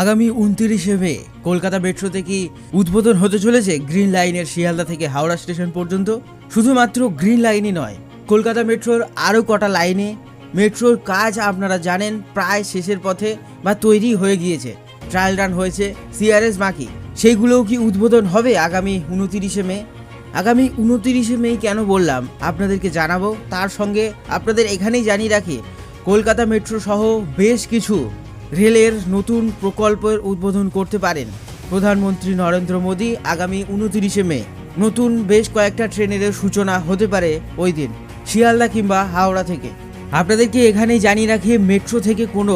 আগামী উনতিরিশে মে, কলকাতা মেট্রোতে কি উদ্বোধন হতে চলেছে গ্রিন লাইনের শিয়ালদা থেকে হাওড়া স্টেশন পর্যন্ত। শুধুমাত্র গ্রিন লাইনই নয়, কলকাতা মেট্রোর আরও কটা লাইনে মেট্রোর কাজ আপনারা জানেন, প্রায় শেষের পথে বা তৈরি হয়ে গিয়েছে। ট্রায়াল রান হয়েছে সিআরএস বাকি, সেইগুলোও কি উদ্বোধন হবে আগামী উনতিরিশে মে? আগামী উনতিরিশে মে কেন বললাম, আপনাদেরকে জানাব। তার সঙ্গে আপনাদের এখানেই জানিয়ে রাখি, কলকাতা মেট্রো সহ বেশ কিছু রেলের নতুন প্রকল্পের উদ্বোধন করতে পারেন প্রধানমন্ত্রী নরেন্দ্র মোদী আগামী উনতিরিশে মে। নতুন বেশ কয়েকটা ট্রেনের সূচনা হতে পারে ওই দিন, শিয়ালদা কিংবা হাওড়া থেকে। আপনাদেরকে এখানেই জানিয়ে রাখি, মেট্রো থেকে কোনো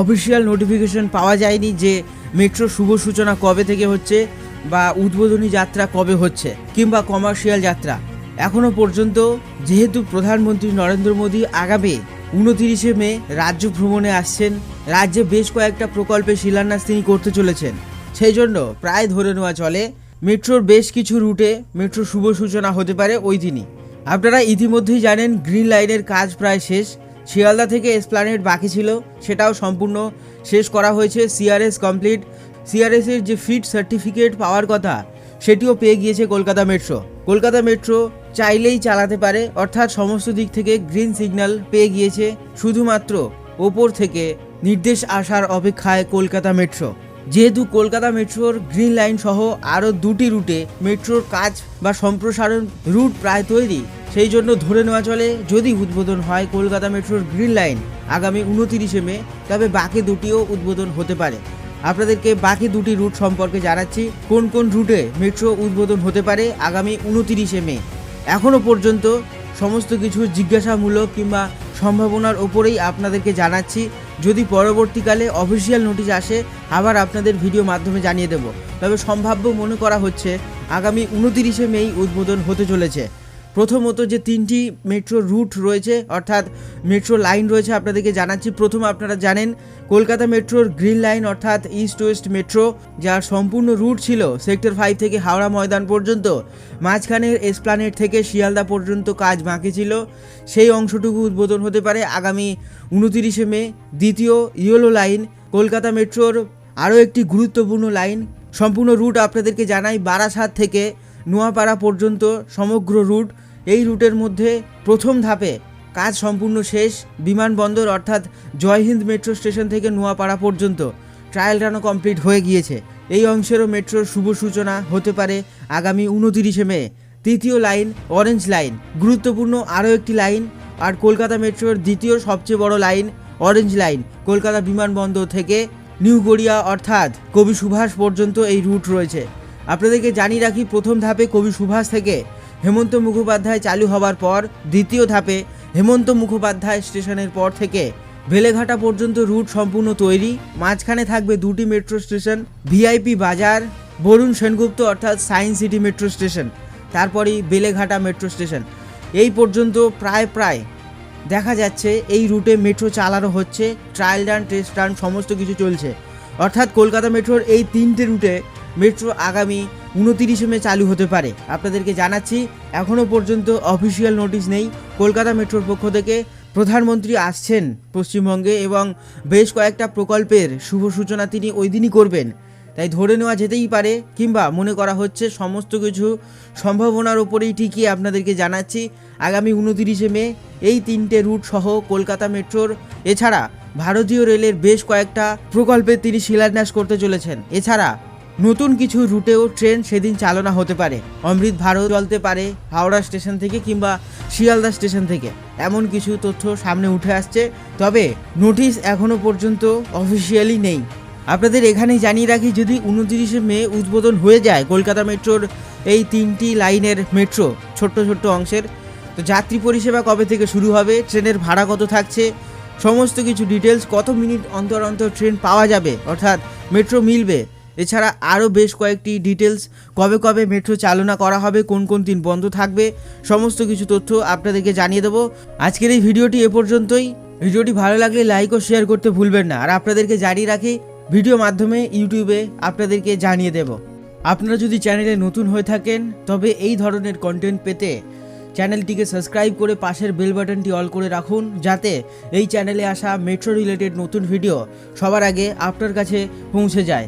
অফিসিয়াল নোটিফিকেশন পাওয়া যায়নি যে মেট্রো শুভ সূচনা কবে থেকে হচ্ছে বা উদ্বোধনী যাত্রা কবে হচ্ছে কিংবা কমার্শিয়াল যাত্রা। এখনও পর্যন্ত যেহেতু প্রধানমন্ত্রী নরেন্দ্র মোদী আগামী উনতিরিশে মে রাজ্য ভ্রমণে আসছেন। রাজ্যে বেশ কয়েকটা প্রকল্পে শিলান্যাস তিনি করতে চলেছেন। সেই জন্য প্রায় ধরে নেওয়া চলে, মেট্রোর বেশ কিছু রুটে মেট্রো শুভ সূচনা হতে পারে ওই দিনই। আপনারা ইতিমধ্যেই জানেন, গ্রিন লাইনের কাজ প্রায় শেষ। শিয়ালদা থেকে এসপ্লানেড বাকি ছিল, সেটাও সম্পূর্ণ শেষ করা হয়েছে, সিআরএস কমপ্লিট। সিআরএস এর যে ফিট সার্টিফিকেট পাওয়ার কথা, সেটিও পেয়ে গিয়েছে কলকাতা মেট্রো। কলকাতা মেট্রো চাইলেই চালাতে পারে, অর্থাৎ সমস্ত দিক থেকে গ্রিন সিগন্যাল পেয়ে গিয়েছে শুধুমাত্র ওপর থেকে নির্দেশ আসার অপেক্ষায় কলকাতা মেট্রো যেহেতু কলকাতা মেট্রোর গ্রিন লাইন সহ আরও দুটি রুটে মেট্রোর কাজ বা সম্প্রসারণ রুট প্রায় তৈরি, সেই জন্য ধরে নেওয়া চলে, যদি উদ্বোধন হয় কলকাতা মেট্রোর গ্রিন লাইন আগামী উনতিরিশে মে, তবে বাকি দুটিও উদ্বোধন হতে পারে। আপনাদেরকে বাকি দুটি রুট সম্পর্কে জানাচ্ছি, কোন কোন রুটে মেট্রো উদ্বোধন হতে পারে আগামী উনতিরিশে মে। এখনও পর্যন্ত সমস্ত কিছু জিজ্ঞাসামূলক কিংবা সম্ভাবনার ওপরেই আপনাদেরকে জানাচ্ছি। যদি পরবর্তীকালে অফিসিয়াল নোটিশ আসে, আবার আপনাদের ভিডিও মাধ্যমে জানিয়ে দেব। তবে সম্ভাব্য মনে করা হচ্ছে, আগামী উনতিরিশে মেই উদ্বোধন হতে চলেছে। প্রথমত যে তিনটি মেট্রো রুট রয়েছে, অর্থাৎ মেট্রো লাইন রয়েছে আপনাদেরকে জানাচ্ছি। প্রথম আপনারা জানেন, কলকাতা মেট্রোর গ্রিন লাইন অর্থাৎ ইস্ট ওয়েস্ট মেট্রো যার সম্পূর্ণ রুট ছিল সেক্টর ফাইভ থেকে হাওড়া ময়দান পর্যন্ত। মাঝখানের এসপ্লানেট থেকে শিয়ালদা পর্যন্ত কাজ বাকি ছিল। সেই অংশটুকু উদ্বোধন হতে পারে আগামী উনতিরিশে মে। দ্বিতীয় ইয়েলো লাইন কলকাতা মেট্রোর আরও একটি গুরুত্বপূর্ণ লাইন সম্পূর্ণ রুট আপনাদেরকে জানাই বারাসাত থেকে নোয়াপাড়া পর্যন্ত সমগ্র রুট, এই রুটের মধ্যে প্রথম ধাপে কাজ সম্পূর্ণ শেষ বিমানবন্দর অর্থাৎ জয়হিন্দ মেট্রো স্টেশন থেকে নোয়াপাড়া পর্যন্ত। ট্রায়াল রানও কমপ্লিট হয়ে গিয়েছে। এই অংশেরও মেট্রোর শুভ সূচনা হতে পারে আগামী উনতিরিশে মে। তৃতীয় লাইন, অরেঞ্জ লাইন, গুরুত্বপূর্ণ আরও একটি লাইন আর কলকাতা মেট্রোর দ্বিতীয় সবচেয়ে বড় লাইন, অরেঞ্জ লাইন, কলকাতা বিমানবন্দর থেকে নিউ গড়িয়া অর্থাৎ কবি সুভাষ পর্যন্ত এই রুট রয়েছে। আপনাদেরকে জানিয়ে রাখি, প্রথম ধাপে কবি সুভাষ থেকে হেমন্ত মুখোপাধ্যায় চালু হওয়ার পর দ্বিতীয় ধাপে হেমন্ত মুখোপাধ্যায় স্টেশনের পর থেকে বেলেঘাটা পর্যন্ত রুট সম্পূর্ণ তৈরি। মাঝখানে থাকবে দুটি মেট্রো স্টেশন, ভিআইপি বাজার, বরুণ সেনগুপ্ত অর্থাৎ সায়েন্স সিটি মেট্রো স্টেশন, তারপরেই বেলেঘাটা মেট্রো স্টেশন। এই পর্যন্ত প্রায় প্রায় দেখা যাচ্ছে এই রুটে মেট্রো চালানো হচ্ছে ট্রায়াল রান টেস্ট রান সমস্ত কিছু চলছে। অর্থাৎ কলকাতা মেট্রোর এই তিনটে রুটে মেট্রো আগামী উনতিরিশে মে চালু হতে পারে। আপনাদেরকে জানাচ্ছি এখনও পর্যন্ত অফিসিয়াল নোটিশ নেই। কলকাতা মেট্রোর পক্ষ থেকে প্রধানমন্ত্রী আসছেন পশ্চিমবঙ্গে এবং বেশ কয়েকটা প্রকল্পের শুভ সূচনা তিনি ওই দিনই করবেন। তাই ধরে নেওয়া যেতেই পারে কিংবা মনে করা হচ্ছে সমস্ত কিছু সম্ভাবনার ওপরেই ঠিকই আপনাদেরকে জানাচ্ছি, আগামী উনতিরিশে মে এই তিনটে রুট সহ কলকাতা মেট্রোর এছাড়া ভারতীয় রেলের বেশ কয়েকটা প্রকল্পে তিনি শিলান্যাস করতে চলেছেন। এছাড়া নতুন কিছু রুটেও ট্রেন সেদিন চালনা হতে পারে। অমৃত ভারত চলতে পারে হাওড়া স্টেশন থেকে কিংবা শিয়ালদা স্টেশন থেকে। এমন কিছু তথ্য সামনে উঠে আসছে, তবে নোটিশ এখনও পর্যন্ত অফিসিয়ালি নেই। আপনাদের এখানেই জানিয়ে রাখি, যদি উনতিরিশে মে উদ্বোধন হয়ে যায় কলকাতা মেট্রোর এই তিনটি লাইনের মেট্রো ছোট্ট ছোট্ট অংশের, তো যাত্রী পরিষেবা কবে থেকে শুরু হবে, ট্রেনের ভাড়া কত থাকছে, সমস্ত কিছু ডিটেলস কত মিনিট অন্তর অন্তর ট্রেন পাওয়া যাবে, অর্থাৎ মেট্রো মিলবে এছাড়া আরও বেশ কয়েকটি ডিটেলস কবে কবে মেট্রো চালনা করা হবে, কোন কোন দিন বন্ধ থাকবে, সমস্ত কিছু তথ্য আপনাদেরকে জানিয়ে দেবো। আজকের এই ভিডিওটি এ পর্যন্তই। ভিডিওটি ভালো লাগলে লাইক ও শেয়ার করতে ভুলবেন না। আর আপনাদেরকে জানিয়ে রাখি ভিডিও মাধ্যমে ইউটিউবে আপনাদেরকে জানিয়ে দেব। আপনারা যদি চ্যানেলে নতুন হয়ে থাকেন, তবে এই ধরনের কন্টেন্ট পেতে চ্যানেলটিকে সাবস্ক্রাইব করে পাশের বেল বাটনটি অল করে রাখুন, যাতে এই চ্যানেলে আসা মেট্রো রিলেটেড নতুন ভিডিও সবার আগে আপনার কাছে পৌঁছে যায়।